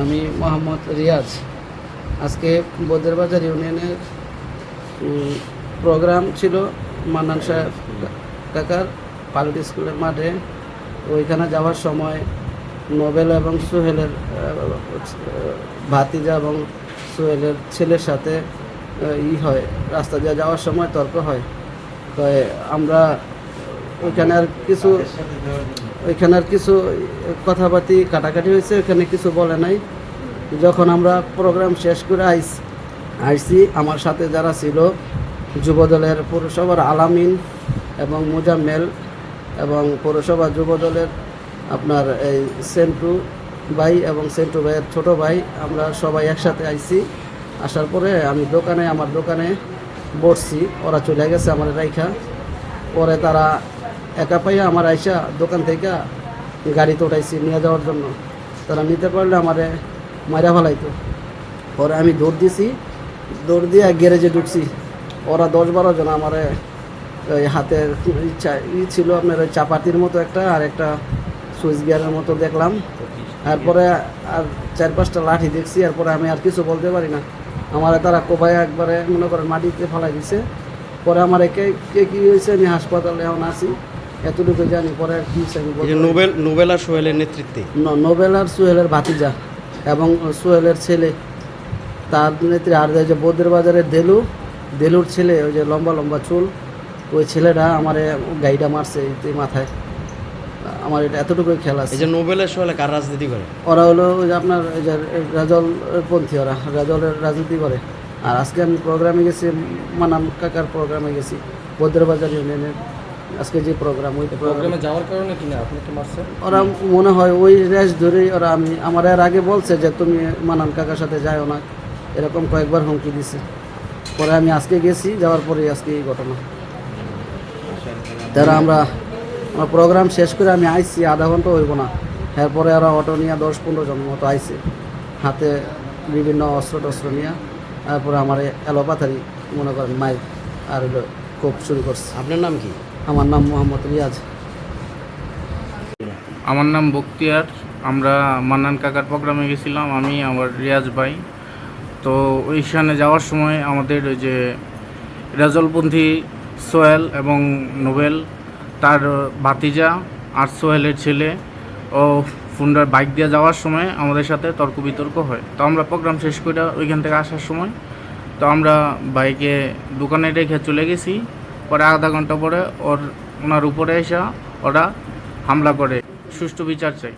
আমি মোহাম্মদ রিয়াজ। আজকে বদের বাজার ইউনিয়নের প্রোগ্রাম ছিল মান্নান সাহেব কাকার পাইলট স্কুলের মাঠে। ওইখানে যাওয়ার সময় নোবেল এবং সোহেলের ভাতিজা এবং সোহেলের ছেলের সাথে ই হয়, রাস্তা দিয়ে যাওয়ার সময় তর্ক হয়। তো আমরা ওইখানে আর কিছু ওইখানে আর কিছু কথাবার্তি কাটাকাটি হয়েছে, ওইখানে কিছু বলে নাই। যখন আমরা প্রোগ্রাম শেষ করে আইস আইসি, আমার সাথে যারা ছিল, যুবদলের পৌরসভার আলামিন এবং মুজাম্মেল এবং পৌরসভা যুবদলের আপনার এই সেন্টু ভাই এবং সেন্টু ভাইয়ের ছোট ভাই, আমরা সবাই একসাথে আইছি আসার পরে আমি দোকানে, আমার দোকানে বসছি, ওরা চলে গেছে আমার রাইখা। পরে তারা একা পাইয়া আমার আইসা দোকান থেকে গাড়িতে উঠাইছি নিয়ে যাওয়ার জন্য। তারা নিতে পারলে আমারে মারা ফেলাইতো। পরে আমি দৌড় দিছি, দৌড় দিয়ে গ্যারেজে ঢুকছি। ওরা দশ বারো জন আমারে ওই হাতের ইচ্ছা, ই ছিল আপনার ওই চাপাতির মতো একটা আর একটা সুইচ গিয়ারের মতো দেখলাম। তারপরে আর চার পাঁচটা লাঠি দেখছি, এরপরে আমি আর কিছু বলতে পারি না। আমার তারা কোপায় একবারে মনে করেন মাটিতে ফেলাই দিছে। পরে আমার একে কে কী হয়েছে আমি হাসপাতালে এখন আছি। এতটুকু জানি পরে আর কি আমি। নোবেল নোবেল আর সোহেলের নেতৃত্বে? ন- নোবেল আর সোহেলের ভাতিজা এবং সোহেলের ছেলে। তার নেত্রী আর যে বৌদ্ধের বাজারের দেলু দেলুর ছেলে ওই যে লম্বা লম্বা চুল ওই ছেলেটা আমার গাড়িটা মারছে মাথায়। আমার এটা এতটুকু খেলা আছে। এই যে নোবেল আর কার রাজনীতি করে? ওরা হলো ওই যে আপনার ওই যে রাজল পন্থী ওরা রাজলের রাজনীতি করে। আর আজকে আমি প্রোগ্রামে গেছি মানাম কাকার প্রোগ্রামে গেছি বদ্রবাজার ইউনিয়নের আজকে যে প্রোগ্রাম ওই প্রোগ্রামে প্রোগ্রামে যাওয়ার কারণে কিনা আপনাকে মারছে ওরা মনে হয় ওই রেস ধরেই ওরা আমি আমার এর আগে বলছে যে তুমি মানান কাকার সাথে যাও না। এরকম কয়েকবার হুমকি দিছে। পরে আমি আজকে গেছি যাওয়ার পরে আজকে এই ঘটনা। তারা আমরা আমার প্রোগ্রাম শেষ করে আমি আইছি আধা ঘণ্টা হইব না। এরপরে ওরা অটো নিয়ে দশ পনেরো জন মতো আইছে হাতে বিভিন্ন অস্ত্র টস্ত্র নিয়ে তারপরে আমার এলোপাথারি মনে করেন মাইক আর হলো কোপ শুরু করছে। আপনার নাম কি? আমার নাম মোহাম্মদ রিয়াজ। আমার নাম বক্তিয়ার। আমরা মান্নান কাকার প্রোগ্রামে গেছিলাম আমি আমার রিয়াজ ভাই। তো ওইখানে যাওয়ার সময় আমাদের ওই যে রেজলপন্থী সোহেল এবং নোবেল তার ভাতিজা আর সোহেলের ছেলে ও ফুন্ডার বাইক দিয়ে যাওয়ার সময় আমাদের সাথে তর্ক বিতর্ক হয়। তো আমরা প্রোগ্রাম শেষ করে ওইখান থেকে আসার সময় তো আমরা বাইকে দোকানে রেখে চলে গেছি। পরে আধা ঘণ্টা পরে ওর ওনার উপরে এসে ওরা হামলা করে। সুষ্ঠু বিচার চাই।